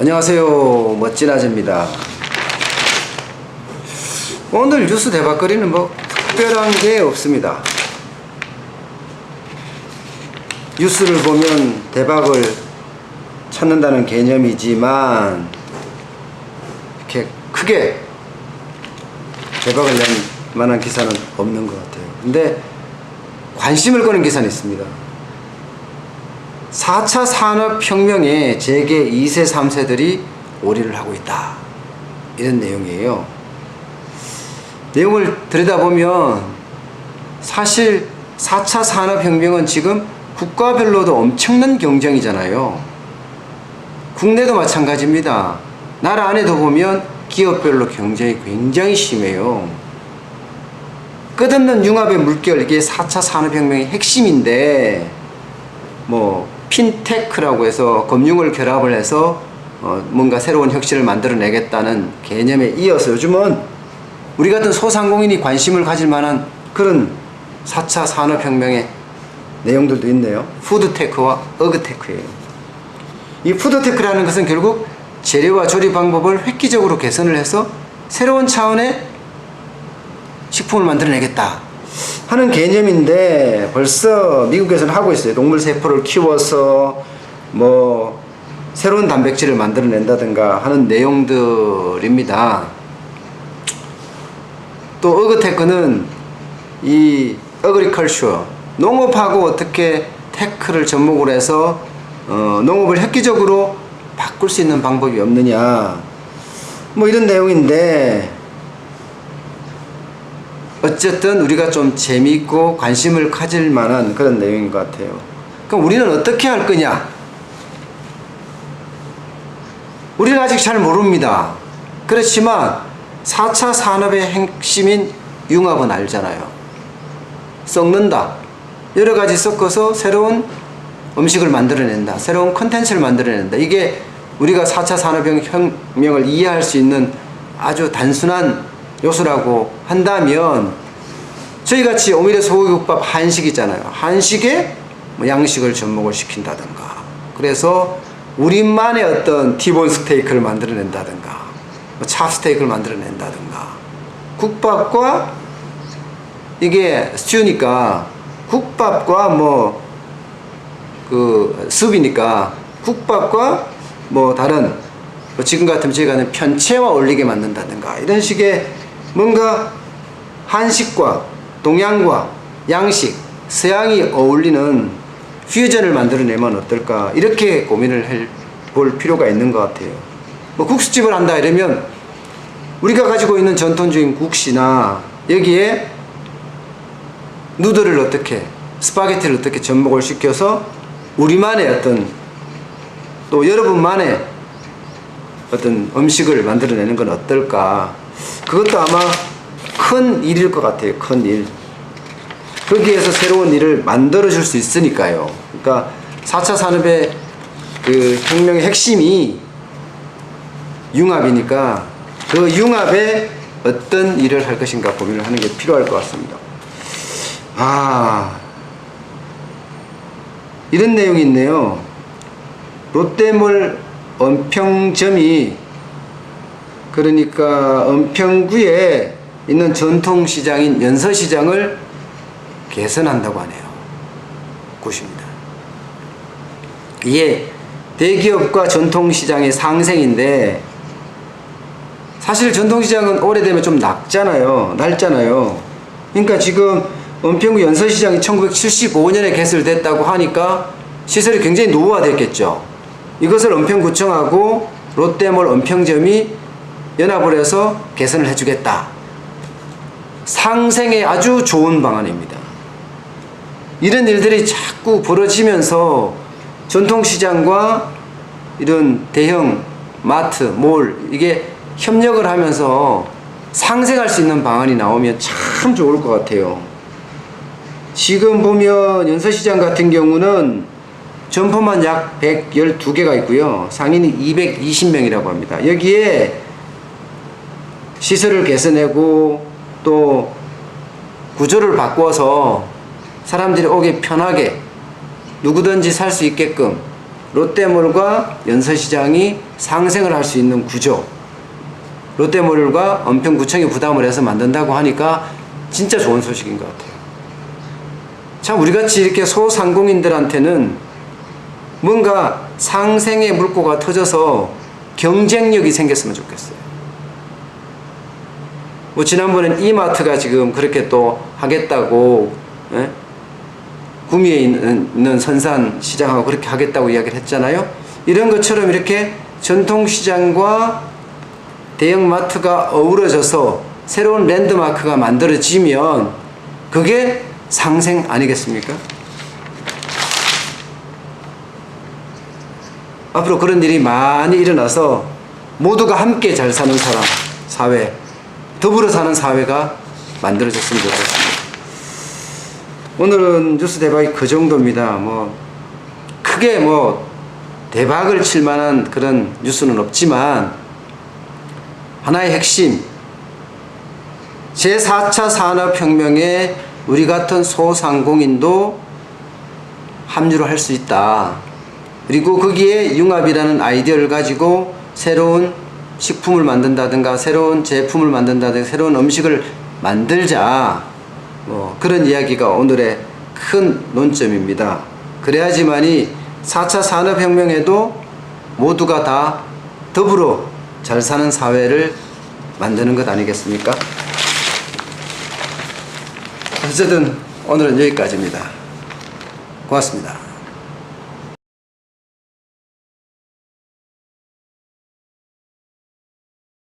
안녕하세요. 멋진 아재입니다. 오늘 뉴스 대박거리는 뭐 특별한 게 없습니다. 뉴스를 보면 대박을 찾는다는 개념이지만 이렇게 크게 대박을 낸 만한 기사는 없는 것 같아요. 근데 관심을 끄는 기사는 있습니다. 4차 산업혁명에 재계 2세, 3세들이 올인을 하고 있다. 이런 내용이에요. 내용을 들여다보면 사실 4차 산업혁명은 지금 국가별로도 엄청난 경쟁이잖아요. 국내도 마찬가지입니다. 나라 안에도 보면 기업별로 경쟁이 굉장히 심해요. 끝없는 융합의 물결, 이게 4차 산업혁명의 핵심인데, 뭐, 핀테크라고 해서 금융을 결합을 해서 어, 뭔가 새로운 혁신을 만들어내겠다는 개념에 이어서 요즘은 우리 같은 소상공인이 관심을 가질 만한 그런 4차 산업혁명의 내용들도 있네요. 푸드테크와 어그테크예요. 이 푸드테크라는 것은 결국 재료와 조리 방법을 획기적으로 개선을 해서 새로운 차원의 식품을 만들어내겠다 하는 개념인데 벌써 미국에서는 하고 있어요. 동물 세포를 키워서 뭐 새로운 단백질을 만들어낸다든가 하는 내용들입니다. 또 어그테크는 이 어그리컬처 농업하고 어떻게 테크를 접목을 해서 어, 농업을 획기적으로 바꿀 수 있는 방법이 없느냐 뭐 이런 내용인데 어쨌든 우리가 좀 재미있고 관심을 가질 만한 그런 내용인 것 같아요. 그럼 우리는 어떻게 할 거냐? 우리는 아직 잘 모릅니다. 그렇지만 4차 산업의 핵심인 융합은 알잖아요. 썩는다. 여러 가지 섞어서 새로운 음식을 만들어낸다. 새로운 컨텐츠를 만들어낸다. 이게 우리가 4차 산업혁명을 이해할 수 있는 아주 단순한 요소라고 한다면 저희 같이 오미래 소고기국밥 한식이잖아요. 한식에 뭐 양식을 접목을 시킨다든가. 그래서 우리만의 어떤 티본 스테이크를 만들어낸다든가. 뭐 찹스테이크를 만들어낸다든가. 국밥과 이게 스튜니까 국밥과 뭐 그 습이니까 국밥과 뭐 다른 뭐 지금 같으면 저희가 하는 편채와 어울리게 만든다든가 이런 식의 뭔가 한식과 동양과 양식, 서양이 어울리는 퓨전을 만들어내면 어떨까 이렇게 고민을 해 볼 필요가 있는 것 같아요. 뭐 국수집을 한다 이러면 우리가 가지고 있는 전통적인 국시나 여기에 누들을 어떻게 스파게티를 어떻게 접목을 시켜서 우리만의 어떤 또 여러분만의 어떤 음식을 만들어내는 건 어떨까 그것도 아마 큰 일일 것 같아요 큰 일. 거기에서 새로운 일을 만들어 줄 수 있으니까요. 그러니까 4차 산업의 그 혁명의 핵심이 융합이니까 그 융합에 어떤 일을 할 것인가 고민을 하는 게 필요할 것 같습니다. 아, 이런 내용이 있네요. 롯데몰 은평점이 그러니까 은평구에 있는 전통시장인 연서시장을 개선한다고 하네요. 곳입니다. 이게 대기업과 전통시장의 상생인데 사실 전통시장은 오래되면 좀 낙잖아요. 낡잖아요. 그러니까 지금 은평구 연서시장이 1975년에 개설됐다고 하니까 시설이 굉장히 노후화됐겠죠. 이것을 은평구청하고 롯데몰 은평점이 연합을 해서 개선을 해주겠다. 상생에 아주 좋은 방안입니다. 이런 일들이 자꾸 벌어지면서 전통시장과 이런 대형 마트, 몰, 이게 협력을 하면서 상생할 수 있는 방안이 나오면 참 좋을 것 같아요. 지금 보면 연서시장 같은 경우는 점포만 약 112개가 있고요. 상인이 220명이라고 합니다. 여기에 시설을 개선하고 또 구조를 바꿔서 사람들이 오기 편하게 누구든지 살 수 있게끔 롯데몰과 연서시장이 상생을 할 수 있는 구조. 롯데몰과 은평구청이 부담을 해서 만든다고 하니까 진짜 좋은 소식인 것 같아요. 참 우리같이 이렇게 소상공인들한테는 뭔가 상생의 물꼬가 터져서 경쟁력이 생겼으면 좋겠어요. 뭐 지난번엔 이마트가 지금 그렇게 또 하겠다고 예? 구미에 있는, 있는 선산 시장하고 그렇게 하겠다고 이야기를 했잖아요. 이런 것처럼 이렇게 전통 시장과 대형 마트가 어우러져서 새로운 랜드마크가 만들어지면 그게 상생 아니겠습니까? 앞으로 그런 일이 많이 일어나서 모두가 함께 잘 사는 사람, 사회, 더불어 사는 사회가 만들어졌으면 좋겠습니다. 오늘은 뉴스 대박이 그 정도입니다. 뭐 크게 뭐 대박을 칠 만한 그런 뉴스는 없지만 하나의 핵심 제4차 산업혁명에 우리 같은 소상공인도 합류를 할 수 있다. 그리고 거기에 융합이라는 아이디어를 가지고 새로운 식품을 만든다든가 새로운 제품을 만든다든가 새로운 음식을 만들자. 뭐 그런 이야기가 오늘의 큰 논점입니다. 그래야지만이 4차 산업혁명에도 모두가 다 더불어 잘 사는 사회를 만드는 것 아니겠습니까? 어쨌든 오늘은 여기까지입니다. 고맙습니다.